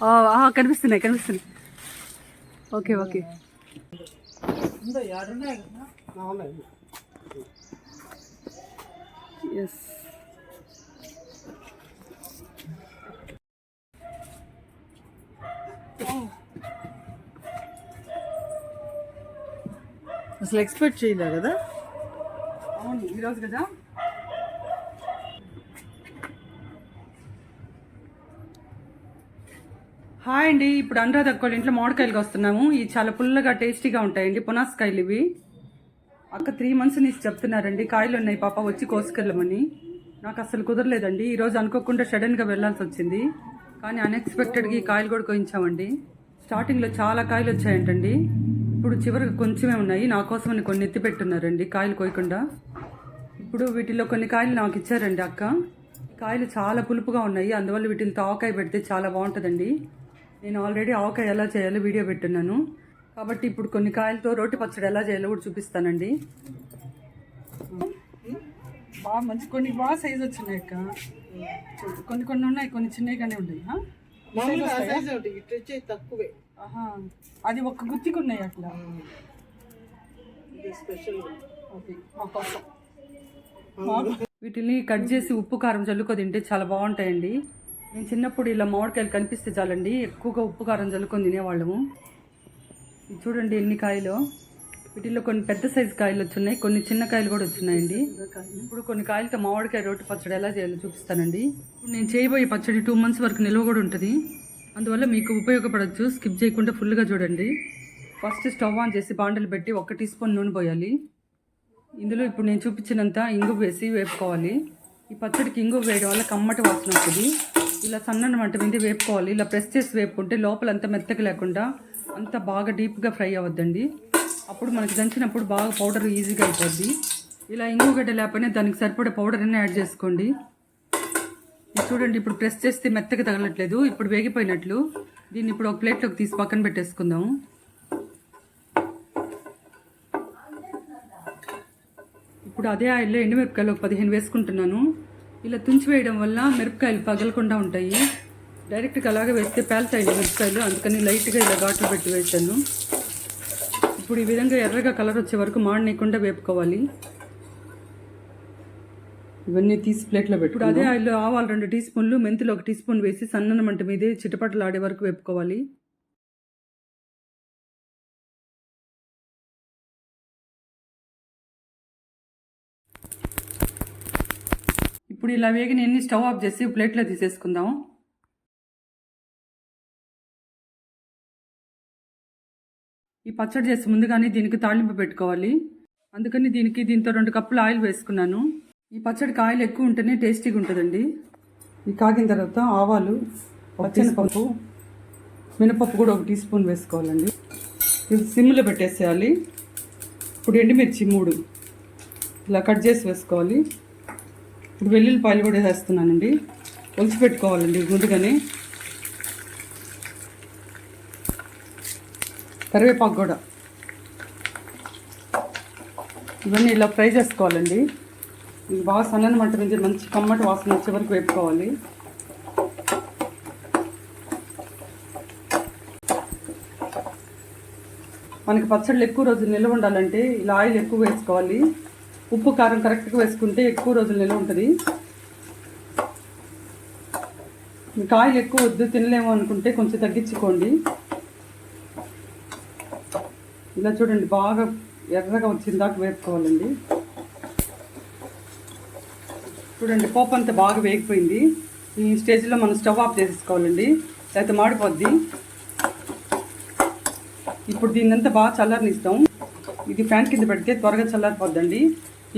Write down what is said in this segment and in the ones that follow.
ఆ, ఆ, కనిపిస్తున్నాయి కనిపిస్తున్నాయి ఓకే ఓకే ఎస్ అసలు ఎక్స్పెక్ట్ చేయలే కదా? అవును ఈరోజు కదా? హాయ్ అండి ఇప్పుడు అనురాధ అక్కోళ్ళ ఇంట్లో మామిడికాయలు వస్తున్నాము. ఇవి చాలా పుల్లగా టేస్టీగా ఉంటాయండి పునాసకాయలు ఇవి. అక్క త్రీ మంత్స్ నుంచి చెప్తున్నారండి కాయలు ఉన్నాయి పాప వచ్చి కోసుకెళ్ళమని. నాకు అసలు కుదరలేదండి ఈరోజు అనుకోకుండా సడన్గా వెళ్ళాల్సి వచ్చింది. కానీ అన్ఎక్స్పెక్టెడ్గా ఈ కాయలు కూడా కోయించామండి స్టార్టింగ్లో చాలా కాయలు వచ్చాయంటండి. ఇప్పుడు చివరికి కొంచెమే ఉన్నాయి. నా కోసమని కొన్ని ఎత్తి పెట్టున్నారండి. కాయలు కోయకుండా. ఇప్పుడు వీటిలో కొన్ని కాయలు నాకు ఇచ్చారండి అక్క. కాయలు చాలా పులుపుగా ఉన్నాయి. అందువల్ల వీటితో ఆవకాయ పెడితే చాలా బాగుంటుందండి. నేను ఆల్రెడీ ఆవకాయ ఎలా చేయాలో వీడియో పెట్టున్నాను. కాబట్టి ఇప్పుడు కొన్ని కాయలతో రోటి పచ్చడి ఎలా చేయాలో కూడా చూపిస్తానండి. బాగా మంచి కొన్ని బాగా సైజ్ వచ్చినాయి అక్క. కొన్ని కొన్ని ఉన్నాయి కొన్ని ఉన్నాయి. ఒకటి ఇటు వచ్చి తక్కువే. అది ఒక్క గుత్తికి ఉన్నాయి అట్లా ఇది స్పెషల్ ఓకే మా కోసం వీటిని కట్ చేసి ఉప్పు కారం చల్లుకో తింటే చాలా బాగుంటాయండి. నేను చిన్నప్పుడు ఇలా మామిడికాయలు కనిపిస్తే చాలండి ఎక్కువగా ఉప్పు కారం చల్లుకొని తినేవాళ్ళము. చూడండి ఎన్ని కాయలు. వీటిలో కొన్ని పెద్ద సైజు కాయలు వచ్చున్నాయి కొన్ని చిన్న కాయలు కూడా వచ్చినాయండి ఇప్పుడు కొన్ని కాయలతో మామిడికాయ రోటి పచ్చడి ఎలా చేయాలో చూపిస్తానండి. ఇప్పుడు నేను చేయబోయే పచ్చడి టూ మంత్స్ వరకు నిల్వ కూడా ఉంటుంది. అందువల్ల మీకు ఉపయోగపడవచ్చు స్కిప్ చేయకుండా ఫుల్గా చూడండి. ఫస్ట్ స్టవ్ ఆన్ చేసి బాండలు పెట్టి ఒక టీ స్పూన్ నూనె పోయాలి. ఇందులో ఇప్పుడు నేను చూపించినంత ఇంగు వేసి వేపుకోవాలి. ఈ పచ్చడికి ఇంగు వేయడం వల్ల కమ్మటి వాసన వస్తుంది. ఇలా సన్నని మంట మీద వేపుకోవాలి. ఇలా ప్రెస్ చేసి వేపుకుంటే లోపల అంత మెత్తగా లేకుండా అంత బాగా డీప్గా ఫ్రై అవ్వద్దండి. అప్పుడు మనకి దంచినప్పుడు బాగా పౌడర్ ఈజీగా అయిపోద్ది. ఇలా ఇంగు గడ్డ లేకపోయినా దానికి సరిపడే పౌడర్ అన్నీ యాడ్ చేసుకోండి. చూడండి ఇప్పుడు ప్రెస్ చేస్తే మెత్తగా తగలట్లేదు ఇప్పుడు వేగిపోయినట్లు. దీన్ని ఇప్పుడు ఒక ప్లేట్లోకి తీసి పక్కన పెట్టేసుకుందాము ఇప్పుడు అదే ఆయిల్లో ఎండుమిరపకాయలు ఒక పదిహేను వేసుకుంటున్నాను. ఇలా తుంచి వేయడం వల్ల మిరపకాయలు పగలకుండా ఉంటాయి. డైరెక్ట్గా అలాగే వేస్తే పేలుతాయి మిరపకాయలు అందుకని లైట్గా ఇలా ఘాట్లు పెట్టి వేసాను ఇప్పుడు ఈ విధంగా ఎర్రగా కలర్ వచ్చే వరకు మాడనీయకుండా వేపుకోవాలి. ఇవన్నీ తీసి ప్లేట్లో పెట్టు అదే ఆయిల్లో ఆవాలు రెండు టీ స్పూన్లు మెంతులు ఒక టీ స్పూన్ వేసి సన్నన మంట మీదే చిటపటలు ఆడే వరకు వేపుకోవాలి. ఇప్పుడు ఇలా వేగిన ఎన్ని స్టవ్ ఆఫ్ చేసి ప్లేట్లో తీసేసుకుందాం. ఈ పచ్చడి చేసి ముందుగానే దీనికి తాళింపు పెట్టుకోవాలి. అందుకని దీనికి దీంతో రెండు కప్పులు ఆయిల్ వేసుకున్నాను. ఈ పచ్చడి కాయలు ఎక్కువ ఉంటేనే టేస్టీగా ఉంటుందండి. ఇది కాగిన తర్వాత ఆవాలు పచ్చనిపప్పు మినపప్పు కూడా ఒక టీ స్పూన్ వేసుకోవాలండి. ఇది సిమ్లో పెట్టేసేయాలి. ఇప్పుడు ఎండుమిర్చి మూడు. ఇలా కట్ చేసి వేసుకోవాలి. ఇప్పుడు వెల్లుల్లిపాయలు కూడా వేస్తున్నానండి. ఒలిచి పెట్టుకోవాలండి ముందుగానే. కరివేపాకు కూడా. ఇవన్నీ ఇలా ఫ్రై చేసుకోవాలండి. ఇది బాగా సన్నని మంట నుంచి మంచి కమ్మటి వాసన వచ్చే వరకు వేపుకోవాలి. మనకి పచ్చళ్ళు ఎక్కువ రోజులు నిల్వ ఉండాలంటే ఇలా ఆయిల్ ఎక్కువ వేసుకోవాలి. ఉప్పు కారం కరెక్ట్గా వేసుకుంటే ఎక్కువ రోజులు నిల్వ ఉంటుంది. మీకు ఆయిల్ ఎక్కువ వద్దు తినలేము అనుకుంటే కొంచెం తగ్గించుకోండి. ఇలా చూడండి బాగా ఎర్రగా వచ్చిన దాకా వేపుకోవాలండి. చూడండి పోపు అంతా బాగా వేగిపోయింది. ఈ స్టేజ్లో మనం స్టవ్ ఆఫ్ చేసేసుకోవాలండి. లేకపోతే మాడిపోద్ది. ఇప్పుడు దీన్నంతా బాగా చల్లారనిస్తాం. ఇది ఫ్యాన్ కింద పెడితే త్వరగా చల్లారిపోద్దండి.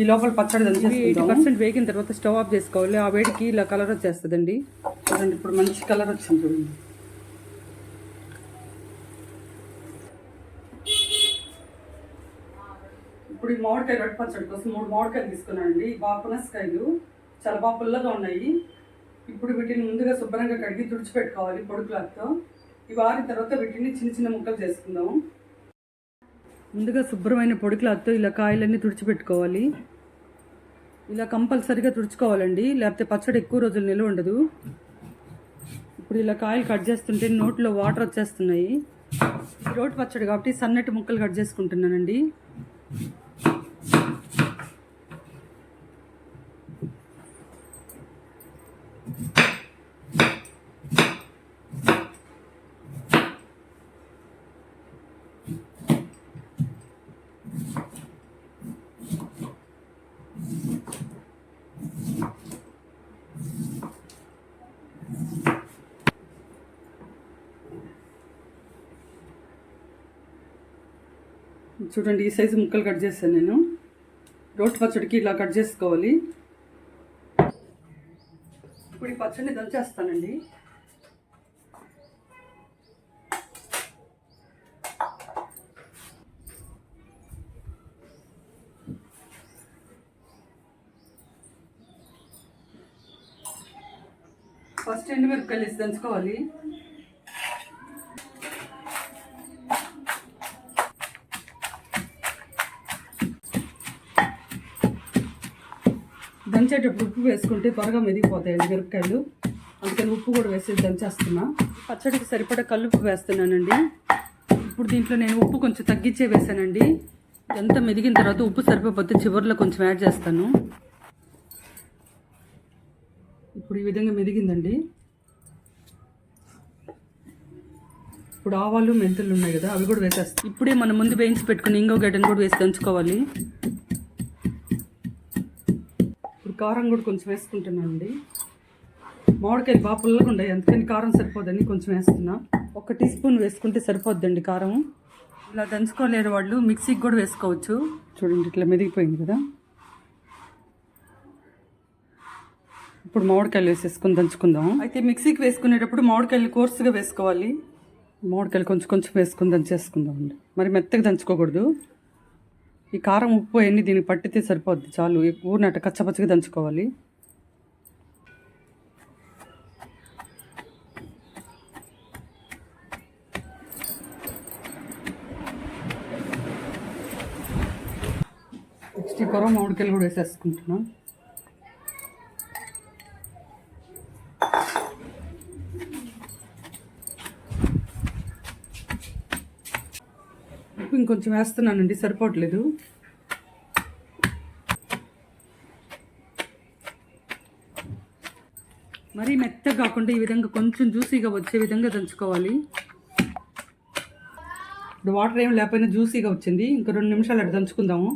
ఈ లోపల పచ్చడి దంచేసుకుంటాం పర్సెంట్ వేగిన తర్వాత స్టవ్ ఆఫ్ చేసుకోవాలి. ఆ వేడికి ఇలా కలర్ వచ్చేస్తుందండి. చూడండి ఇప్పుడు మంచి కలర్ వచ్చింది చూడండి. ఇప్పుడు ఈ మామిడికాయ రొట్టె పచ్చడి కోసం మూడు మామిడికాయలు తీసుకున్నానండి. బాగా పునసకాయలు. చాలా బాగా పుల్లగా ఉన్నాయి. ఇప్పుడు వీటిని ముందుగా శుభ్రంగా కడిగి తుడిచిపెట్టుకోవాలి పొడి క్లాత్తో ఈ వారి తర్వాత వీటిని చిన్న చిన్న ముక్కలు చేసుకుందాము ముందుగా శుభ్రమైన పొడి క్లాత్తో ఇలా కాయలన్నీ తుడిచిపెట్టుకోవాలి. ఇలా కంపల్సరీగా తుడుచుకోవాలండి. లేకపోతే పచ్చడి ఎక్కువ రోజులు నిల్వ ఉండదు. ఇప్పుడు ఇలా కాయలు కట్ చేస్తుంటే నోట్లో వాటర్ వచ్చేస్తున్నాయి. ఇది రోటి పచ్చడి కాబట్టి సన్నటి ముక్కలు కట్ చేసుకుంటున్నానండి. చూడండి ఈ సైజు ముక్కలు కట్ చేస్తాను నేను. రోటి పచ్చడికి ఇలా కట్ చేసుకోవాలి. ఇప్పుడు ఈ పచ్చడిని దంచేస్తానండి. ఫస్ట్ ఎండుమిరపకాయలు వేసి దంచుకోవాలి. దంచేటప్పుడు ఉప్పు వేసుకుంటే త్వరగా మెదిగిపోతాయండి మిరపకాయలు. అందుకని ఉప్పు కూడా వేసి దంచేస్తున్నా. పచ్చడికి సరిపడా కల్లుప్పు వేస్తున్నానండి. ఇప్పుడు దీంట్లో నేను ఉప్పు కొంచెం తగ్గించే వేసానండి ఎంత మెదిగిన తర్వాత ఉప్పు సరిపోతే చివరిలో కొంచెం యాడ్ చేస్తాను. ఇప్పుడు ఈ విధంగా మెదిగిందండి. ఇప్పుడు ఆవాలు మెంతులు ఉన్నాయి కదా అవి కూడా వేసేస్తాం ఇప్పుడే మనం ముందు వేయించి పెట్టుకుని ఇంకో గడ్డను కూడా వేసి దంచుకోవాలి. కారం కూడా కొంచెం వేసుకుంటున్నానండి. మామిడికాయలు బాగా పుల్లగా ఉన్నాయి అందుకని కారం సరిపోదని కొంచెం వేస్తున్నా. ఒక టీ స్పూన్ వేసుకుంటే సరిపోద్దండి కారం ఇలా దంచుకోలేరు వాళ్ళు మిక్సీకి కూడా వేసుకోవచ్చు. చూడండి ఇట్లా మెదిగిపోయింది కదా. ఇప్పుడు మామిడికాయలు వేసేసుకొని దంచుకుందాం. అయితే మిక్సీకి వేసుకునేటప్పుడు మామిడికాయలు కోర్సుగా వేసుకోవాలి. మామిడికాయలు కొంచెం కొంచెం వేసుకుని దంచేసుకుందాం అండి మరి మెత్తగా దంచుకోకూడదు. ఈ కారం ఉప్పు అవన్నీ దీనికి పట్టితే సరిపోద్ది చాలు. ఊరినట్ట కచ్చపచ్చగా దంచుకోవాలి. నెక్స్ట్ ఈ కొర మామిడికాయలు కూడా వేసేసుకుంటున్నాం. ఇంకొంచెం వేస్తున్నానండి సరిపోవట్లేదు. మరీ మెత్తగా కాకుండా ఈ విధంగా కొంచెం జ్యూసీగా వచ్చే విధంగా దంచుకోవాలి. ఇప్పుడు వాటర్ ఏం లేకపోయినా జ్యూసీగా వచ్చింది. ఇంకా రెండు నిమిషాలు అటు దంచుకుందాము.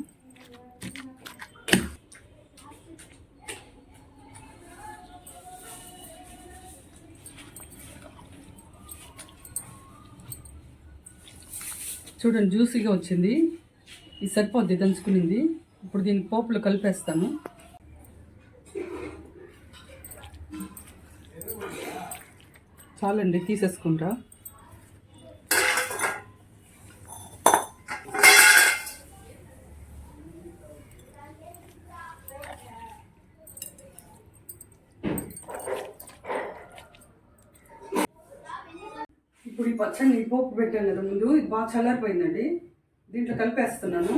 చూడండి జ్యూసీగా వచ్చింది. ఇది సరిపోద్ది దంచుకునింది. ఇప్పుడు దీన్ని పోపులు కలిపేస్తాను చాలండి తీసేసుకుంటా. పచ్చడి పోపు పెట్టాను కదా ముందు. ఇది బాగా చల్లారిపోయిందండి. దీంట్లో కలిపేస్తున్నాను.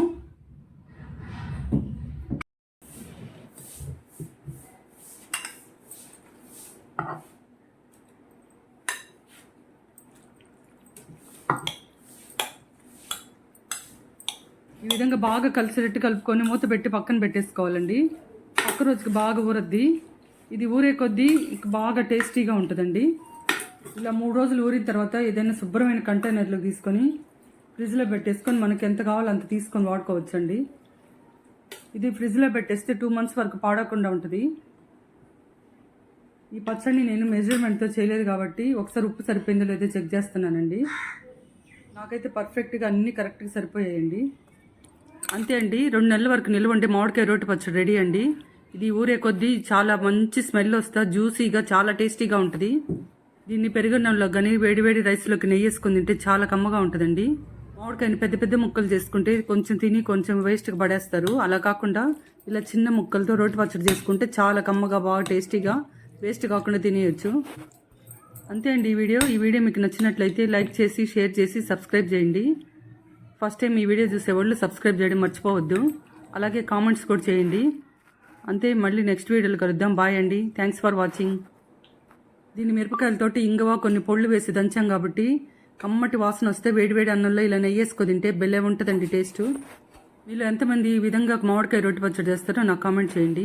ఈ విధంగా బాగా కలిసేటట్టు కలుపుకొని మూత పెట్టి పక్కన పెట్టేసుకోవాలండి. పక్క రోజుకి బాగా ఊరద్ది. ఇది ఊరే కొద్దీ బాగా టేస్టీగా ఉంటుందండి. ఇలా మూడు రోజులు ఊరిన తర్వాత ఏదైనా శుభ్రమైన కంటైనర్లో తీసుకొని ఫ్రిడ్జ్లో పెట్టేసుకొని మనకి ఎంత కావాలో అంత తీసుకొని వాడుకోవచ్చండి. ఇది ఫ్రిడ్జ్లో పెట్టేస్తే టూ మంత్స్ వరకు పాడకుండా ఉంటుంది. ఈ పచ్చడిని నేను మెజర్మెంట్తో చేయలేదు కాబట్టి ఒకసారి ఉప్పు సరిపోయిందో లేదో చెక్ చేస్తున్నానండి. నాకైతే పర్ఫెక్ట్గా అన్నీ కరెక్ట్గా సరిపోయాయండి. అంతే అండి రెండు నెలల వరకు నిల్వ ఉంటే మామిడికాయ రోటి పచ్చడి రెడీ అండి. ఇది ఊరే కొద్దీ చాలా మంచి స్మెల్ వస్తా జ్యూసీగా చాలా టేస్టీగా ఉంటుంది. దీన్ని పెరుగన్నంలో కానీ వేడివేడి రైస్లోకి నెయ్యి వేసుకుని తింటే చాలా కమ్మగా ఉంటుందండి. మామిడికాయని పెద్ద పెద్ద ముక్కలు చేసుకుంటే కొంచెం తిని కొంచెం వేస్ట్గా పడేస్తారు. అలా కాకుండా ఇలా చిన్న ముక్కలతో రోటి పచ్చడి చేసుకుంటే చాలా కమ్మగా బాగా టేస్టీగా వేస్ట్ కాకుండా తినేయచ్చు. అంతే అండి ఈ వీడియో. ఈ వీడియో మీకు నచ్చినట్లయితే లైక్ చేసి షేర్ చేసి సబ్స్క్రైబ్ చేయండి. ఫస్ట్ టైం ఈ వీడియో చూసేవాళ్ళు సబ్స్క్రైబ్ చేయడం మర్చిపోవద్దు. అలాగే కామెంట్స్ కూడా చేయండి. అంతే మళ్ళీ నెక్స్ట్ వీడియోలో కలుద్దాం. బాయ్ అండి. థ్యాంక్స్ ఫర్ వాచింగ్ దీని మిరపకాయలతోటి ఇంగవ కొన్ని పొళ్ళు వేసి దంచాం కాబట్టి కమ్మటి వాసన వస్తే వేడివేడి అన్నంలో ఇలా నెయ్యి వేసుకో తింటే బెల్లే ఉంటుందండి టేస్ట్. వీళ్ళు ఎంతమంది ఈ విధంగా మామిడికాయ రొట్టె పచ్చడి చేస్తారో నాకు కామెంట్ చేయండి.